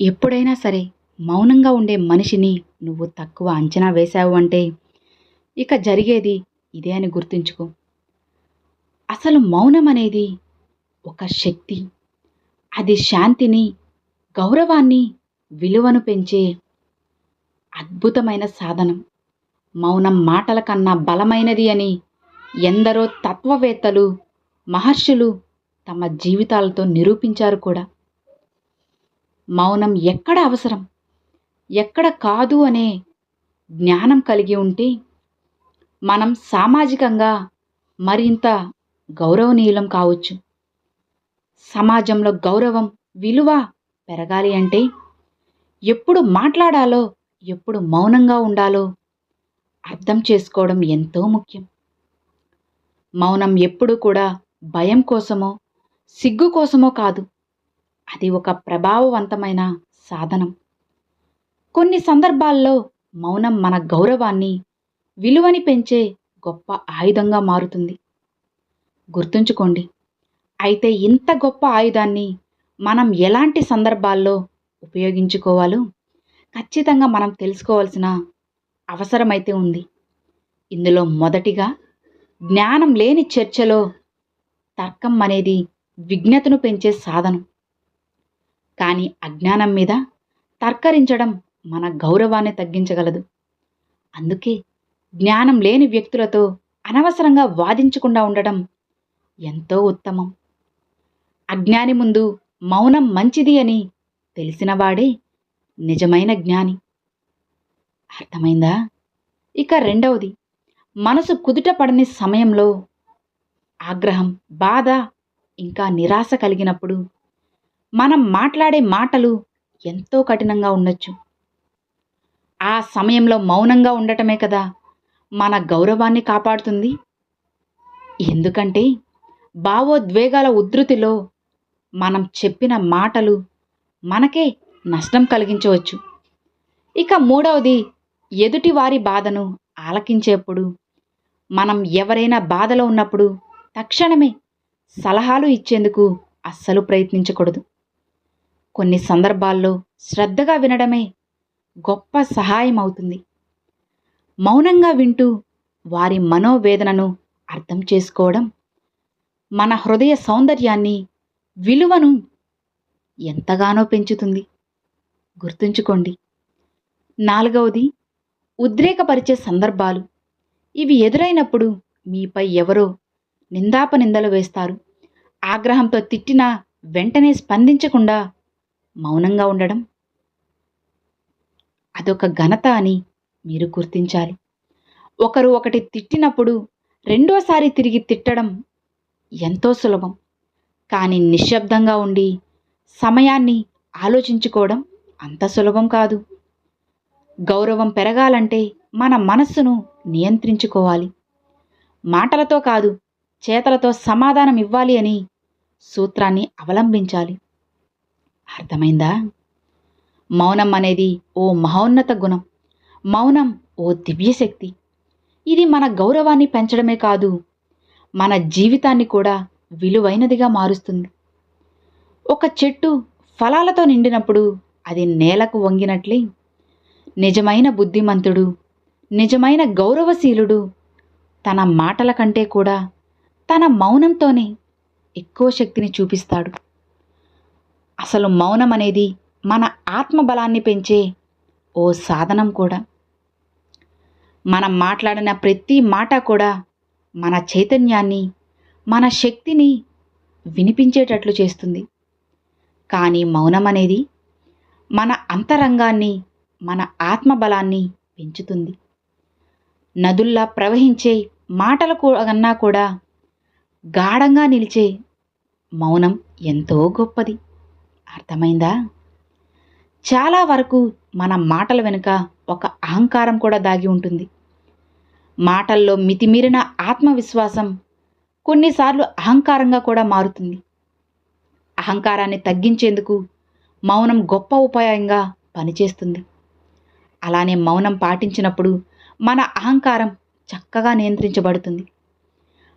ఎప్పుడైనా సరే మౌనంగా ఉండే మనిషిని నువ్వు తక్కువ అంచనా వేశావు అంటే ఇక జరిగేది ఇదే అని గుర్తుంచుకో. అసలు మౌనం అనేది ఒక శక్తి. అది శాంతిని గౌరవాన్ని విలువను పెంచే అద్భుతమైన సాధనం. మౌనం మాటల కన్నా బలమైనది అని ఎందరో తత్వవేత్తలు మహర్షులు తమ జీవితాలతో నిరూపించారు కూడా. మౌనం ఎక్కడ అవసరం? ఎక్కడ కాదు అనే జ్ఞానం కలిగి ఉంటే మనం సామాజికంగా మరింత గౌరవనీయులం కావచ్చు. సమాజంలో గౌరవం విలువ పెరగాలి అంటే ఎప్పుడు మాట్లాడాలో ఎప్పుడు మౌనంగా ఉండాలో అర్థం చేసుకోవడం ఎంతో ముఖ్యం. మౌనం ఎప్పుడు కూడా భయం కోసమో సిగ్గు కోసమో కాదు. అది ఒక ప్రభావవంతమైన సాధనం. కొన్ని సందర్భాల్లో మౌనం మన గౌరవాన్ని విలువని పెంచే గొప్ప ఆయుధంగా మారుతుంది. గుర్తుంచుకోండి అయితే ఇంత గొప్ప ఆయుధాన్ని మనం ఎలాంటి సందర్భాల్లో ఉపయోగించుకోవాలో ఖచ్చితంగా మనం తెలుసుకోవాల్సిన అవసరమైతే ఉంది. ఇందులో మొదటిగా జ్ఞానం లేని చర్చలో తర్కం అనేది విజ్ఞతను పెంచే సాధనం. కానీ అజ్ఞానం మీద తర్కరించడం మన గౌరవాన్ని తగ్గించగలదు. అందుకే జ్ఞానం లేని వ్యక్తులతో అనవసరంగా వాదించకుండా ఉండడం ఎంతో ఉత్తమం. అజ్ఞాని ముందు మౌనం మంచిది అని తెలిసినవాడే నిజమైన జ్ఞాని. అర్థమైందా? ఇక రెండవది మనసు కుదుట పడని సమయంలో ఆగ్రహం బాధ ఇంకా నిరాశ కలిగినప్పుడు మనం మాట్లాడే మాటలు ఎంతో కఠినంగా ఉండొచ్చు. ఆ సమయంలో మౌనంగా ఉండటమే కదా మన గౌరవాన్ని కాపాడుతుంది. ఎందుకంటే భావోద్వేగాల ఉధృతిలో మనం చెప్పిన మాటలు మనకే నష్టం కలిగించవచ్చు. ఇక మూడవది ఎదుటి వారి బాధను ఆలకించేప్పుడు మనం ఎవరైనా బాధలో ఉన్నప్పుడు తక్షణమే సలహాలు ఇచ్చేందుకు అస్సలు ప్రయత్నించకూడదు. కొన్ని సందర్భాల్లో శ్రద్ధగా వినడమే గొప్ప సహాయం అవుతుంది మౌనంగా వింటూ వారి మనోవేదనను అర్థం చేసుకోవడం మన హృదయ సౌందర్యాన్ని విలువను ఎంతగానో పెంచుతుంది. గుర్తుంచుకోండి నాలుగవది ఉద్రేకపరిచే సందర్భాలు. ఇవి ఎదురైనప్పుడు మీపై ఎవరో నిందాపనిందలు వేస్తారు. ఆగ్రహంతో తిట్టినా వెంటనే స్పందించకుండా మౌనంగా ఉండడం. అదొక ఘనత అని మీరు గుర్తించాలి. ఒకరు ఒకటి తిట్టినప్పుడు రెండోసారి తిరిగి తిట్టడం ఎంతో సులభం. కానీ నిశ్శబ్దంగా ఉండి సమయాన్ని ఆలోచించుకోవడం అంత సులభం కాదు. గౌరవం పెరగాలంటే మన మనస్సును నియంత్రించుకోవాలి. మాటలతో కాదు చేతలతో సమాధానం ఇవ్వాలి అని సూత్రాన్ని అవలంబించాలి. అర్థమైందా? మౌనం అనేది ఓ మహోన్నత గుణం. మౌనం ఓ దివ్యశక్తి. ఇది మన గౌరవాన్ని పెంచడమే కాదు మన జీవితాన్ని కూడా విలువైనదిగా మారుస్తుంది. ఒక చెట్టు ఫలాలతో నిండినప్పుడు అది నేలకు వంగినట్లే. నిజమైన బుద్ధిమంతుడు నిజమైన గౌరవశీలుడు తన మాటల కంటే కూడా తన మౌనంతోనే ఎక్కువ శక్తిని చూపిస్తాడు. అసలు మౌనం అనేది మన ఆత్మబలాన్ని పెంచే ఓ సాధనం కూడా. మనం మాట్లాడిన ప్రతి మాట కూడా మన చైతన్యాన్ని మన శక్తిని వినిపించేటట్లు చేస్తుంది. కానీ మౌనం అనేది మన అంతరంగాన్ని మన ఆత్మబలాన్ని పెంచుతుంది. నదుల్లా ప్రవహించే మాటల కన్నా కూడా గాఢంగా నిలిచే మౌనం ఎంతో గొప్పది. అర్థమైందా? చాలా వరకు మన మాటల వెనుక ఒక అహంకారం కూడా దాగి ఉంటుంది. మాటల్లో మితిమీరిన ఆత్మవిశ్వాసం కొన్నిసార్లు అహంకారంగా కూడా మారుతుంది. అహంకారాన్ని తగ్గించేందుకు మౌనం గొప్ప ఉపాయంగా పనిచేస్తుంది. అలానే మౌనం పాటించినప్పుడు మన అహంకారం చక్కగా నియంత్రించబడుతుంది.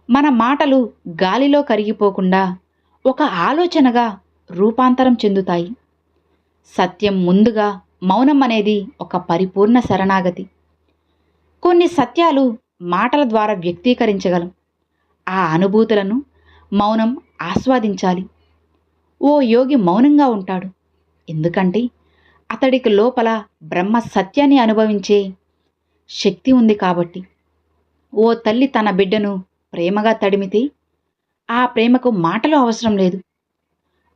మన మాటలు గాలిలో కరిగిపోకుండా ఒక ఆలోచనగా రూపాంతరం చెందుతాయి. సత్యం ముందుగా మౌనం అనేది ఒక పరిపూర్ణ శరణాగతి. కొన్ని సత్యాలు మాటల ద్వారా వ్యక్తీకరించగలం. ఆ అనుభూతులను మౌనం ఆస్వాదించాలి. ఓ యోగి మౌనంగా ఉంటాడు. ఎందుకంటే అతడికి లోపల బ్రహ్మ సత్యాన్ని అనుభవించే శక్తి ఉంది కాబట్టి. ఓ తల్లి తన బిడ్డను ప్రేమగా తడిమితే ఆ ప్రేమకు మాటలు అవసరం లేదు.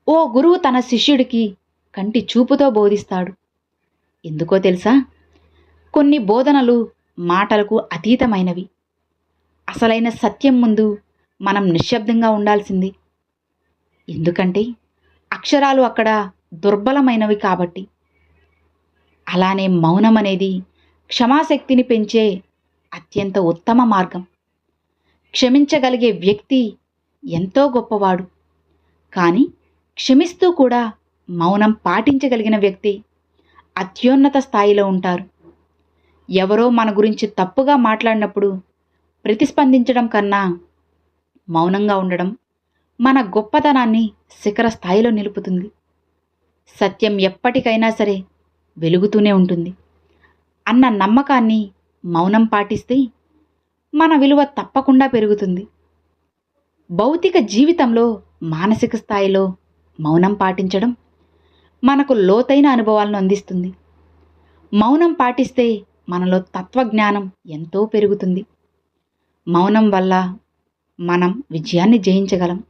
ఓ గురువు తన శిష్యుడికి కంటి చూపుతో బోధిస్తాడు. ఎందుకో తెలుసా? కొన్ని బోధనలు మాటలకు అతీతమైనవి. అసలైన సత్యం ముందు మనం నిశ్శబ్దంగా ఉండాల్సింది. ఎందుకంటే అక్షరాలు అక్కడ దుర్బలమైనవి కాబట్టి. అలానే మౌనం అనేది క్షమాశక్తిని పెంచే అత్యంత ఉత్తమ మార్గం. క్షమించగలిగే వ్యక్తి ఎంతో గొప్పవాడు. కానీ క్షమిస్తూ కూడా మౌనం పాటించగలిగిన వ్యక్తి అత్యున్నత స్థాయిలో ఉంటారు. ఎవరో మన గురించి తప్పుగా మాట్లాడినప్పుడు ప్రతిస్పందించడం కన్నా మౌనంగా ఉండడం మన గొప్పతనాన్ని శిఖర స్థాయిలో నిలుపుతుంది. సత్యం ఎప్పటికైనా సరే వెలుగుతూనే ఉంటుంది. అన్న నమ్మకాన్ని మౌనం పాటిస్తే మన విలువ తప్పకుండా పెరుగుతుంది. భౌతిక జీవితంలో మానసిక స్థాయిలో మౌనం పాటించడం మనకు లోతైన అనుభవాలను అందిస్తుంది. మౌనం పాటిస్తే మనలో తత్వజ్ఞానం ఎంతో పెరుగుతుంది. మౌనం వల్ల మనం విజయాన్ని జయించగలం.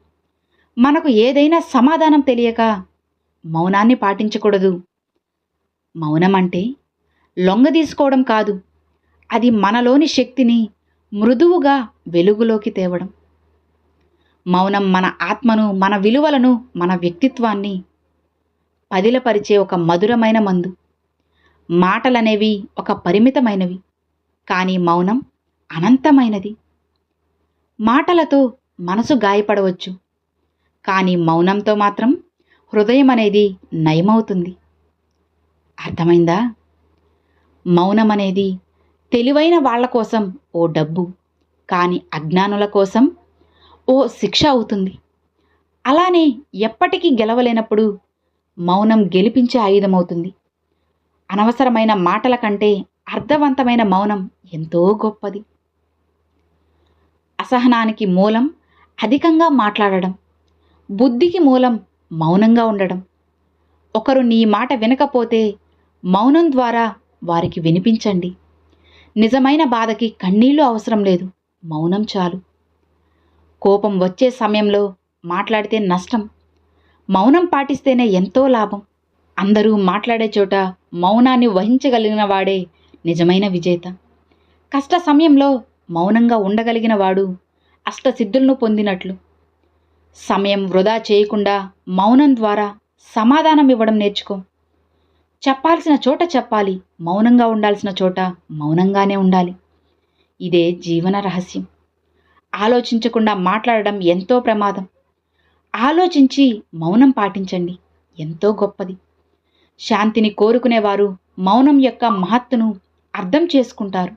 మనకు ఏదైనా సమాధానం తెలియక మౌనాన్ని పాటించకూడదు. మౌనం అంటే లొంగ తీసుకోవడం కాదు అది మనలోని శక్తిని మృదువుగా వెలుగులోకి తేవడం. మౌనం మన ఆత్మను మన విలువలను మన వ్యక్తిత్వాన్ని పదిలపరిచే ఒక మధురమైన మందు. మాటలనేవి ఒక పరిమితమైనవి కానీ మౌనం అనంతమైనది. మాటలతో మనసు గాయపడవచ్చు కానీ మౌనంతో మాత్రం హృదయం అనేది నయమవుతుంది. అర్థమైందా? మౌనం అనేది తెలివైన వాళ్ళ కోసం ఓ డబ్బు కానీ అజ్ఞానుల కోసం ఓ శిక్ష అవుతుంది. అలానే ఎప్పటికీ గెలవలేనప్పుడు మౌనం గెలిపించే ఆయుధమవుతుంది. అనవసరమైన మాటల కంటే అర్థవంతమైన మౌనం ఎంతో గొప్పది. అసహనానికి మూలం అధికంగా మాట్లాడడం. బుద్ధికి మూలం మౌనంగా ఉండడం. ఒకరు నీ మాట వినకపోతే మౌనం ద్వారా వారికి వినిపించండి. నిజమైన బాధకి కన్నీళ్ళు అవసరం లేదు. మౌనం చాలు. కోపం వచ్చే సమయంలో మాట్లాడితే నష్టం మౌనం పాటిస్తేనే ఎంతో లాభం. అందరూ మాట్లాడే చోట మౌనాన్ని వహించగలిగిన వాడే నిజమైన విజేత. కష్ట సమయంలో మౌనంగా ఉండగలిగిన వాడు అష్టసిద్ధులను పొందినట్లు. సమయం వృధా చేయకుండా మౌనం ద్వారా సమాధానం ఇవ్వడం నేర్చుకో. చెప్పాల్సిన చోట చెప్పాలి మౌనంగా ఉండాల్సిన చోట మౌనంగానే ఉండాలి. ఇదే జీవన రహస్యం. ఆలోచించకుండా మాట్లాడడం ఎంతో ప్రమాదం. ఆలోచించి మౌనం పాటించండి. ఎంతో గొప్పది. శాంతిని కోరుకునేవారు మౌనం యొక్క మహత్తును అర్థం చేసుకుంటారు.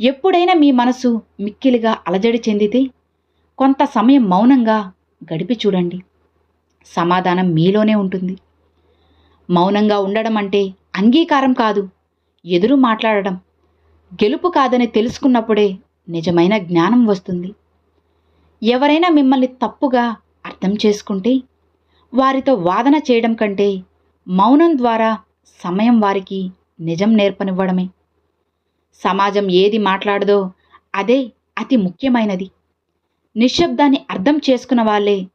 ఎప్పుడైనా మీ మనసు మిక్కిలిగా అలజడి చెందితే కొంత సమయం మౌనంగా గడిపి చూడండి. సమాధానం మీలోనే ఉంటుంది. మౌనంగా ఉండడం అంటే అంగీకారం కాదు. ఎదురు మాట్లాడడం. గెలుపు కాదని తెలుసుకున్నప్పుడే నిజమైన జ్ఞానం వస్తుంది. ఎవరైనా మిమ్మల్ని తప్పుగా అర్థం చేసుకుంటే వారితో వాదన చేయడం కంటే మౌనం ద్వారా సమయం వారికి నిజం నేర్పనివ్వడమే. సమాజం ఏది మాట్లాడదో అదే అతి ముఖ్యమైనది. నిశ్శబ్దాన్ని అర్థం చేసుకున్న వాళ్ళే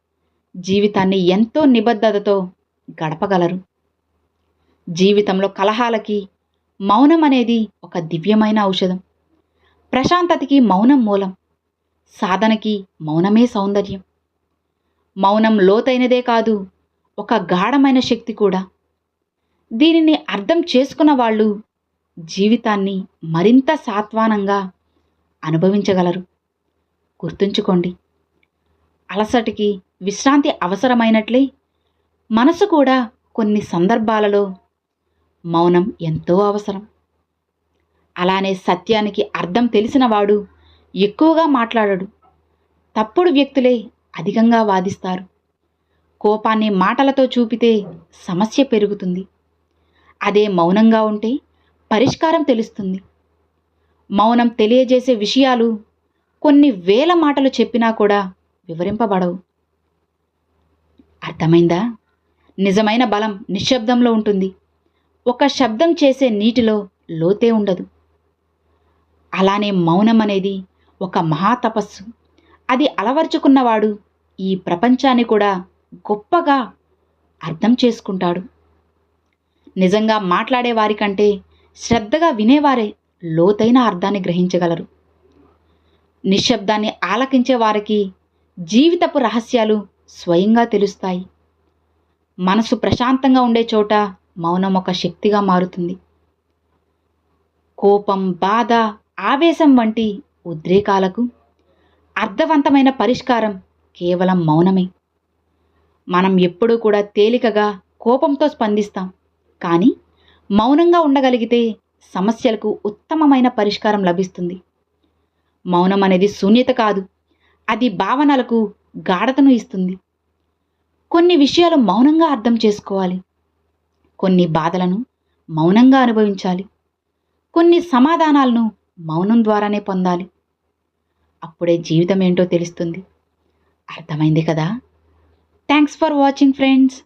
జీవితాన్ని ఎంతో నిబద్ధతతో గడపగలరు. జీవితంలో కలహాలకి మౌనం అనేది ఒక దివ్యమైన ఔషధం. ప్రశాంతతకి మౌనం మూలం. సాధనకి మౌనమే సౌందర్యం. మౌనం లోతైనదే కాదు ఒక గాఢమైన శక్తి కూడా. దీనిని అర్థం చేసుకున్న వాళ్ళు జీవితాన్ని మరింత సాత్వానంగా అనుభవించగలరు. గుర్తుంచుకోండి అలసటికి విశ్రాంతి అవసరమైనట్లే మనసు కూడా కొన్ని సందర్భాలలో మౌనం ఎంతో అవసరం. అలానే సత్యానికి అర్థం తెలిసినవాడు ఎక్కువగా మాట్లాడడు. తప్పుడు వ్యక్తులే అధికంగా వాదిస్తారు. కోపాన్ని మాటలతో చూపితే సమస్య పెరుగుతుంది. అదే మౌనంగా ఉంటే పరిష్కారం తెలుస్తుంది. మౌనం తెలియజేసే విషయాలు కొన్ని వేల మాటలు చెప్పినా కూడా వివరింపబడవు. అర్థమైందా? నిజమైన బలం నిశ్శబ్దంలో ఉంటుంది. ఒక శబ్దం చేసే నీటిలో లోతే ఉండదు. అలానే మౌనం అనేది ఒక మహాతపస్సు. అది అలవర్చుకున్నవాడు ఈ ప్రపంచాన్ని కూడా గొప్పగా అర్థం చేసుకుంటాడు. నిజంగా మాట్లాడే వారికంటే శ్రద్ధగా వినేవారే లోతైన అర్థాన్ని గ్రహించగలరు. నిశ్శబ్దాన్ని ఆలకించే వారికి జీవితపు రహస్యాలు స్వయంగా తెలుస్తాయి. మనసు ప్రశాంతంగా ఉండే చోట మౌనం ఒక శక్తిగా మారుతుంది. కోపం బాధ ఆవేశం వంటి ఉద్రేకాలకు అర్థవంతమైన పరిష్కారం కేవలం మౌనమే. మనం ఎప్పుడూ కూడా తేలికగా కోపంతో స్పందిస్తాం కానీ మౌనంగా ఉండగలిగితే సమస్యలకు ఉత్తమమైన పరిష్కారం లభిస్తుంది. మౌనం అనేది శూన్యత కాదు అది భావనలకు గాఢతను ఇస్తుంది. కొన్ని విషయాలు మౌనంగా అర్థం చేసుకోవాలి. కొన్ని బాధలను మౌనంగా అనుభవించాలి. కొన్ని సమాధానాలను మౌనం ద్వారానే పొందాలి. అప్పుడే జీవితం ఏంటో తెలుస్తుంది. అర్థమైంది కదా? Thanks for watching friends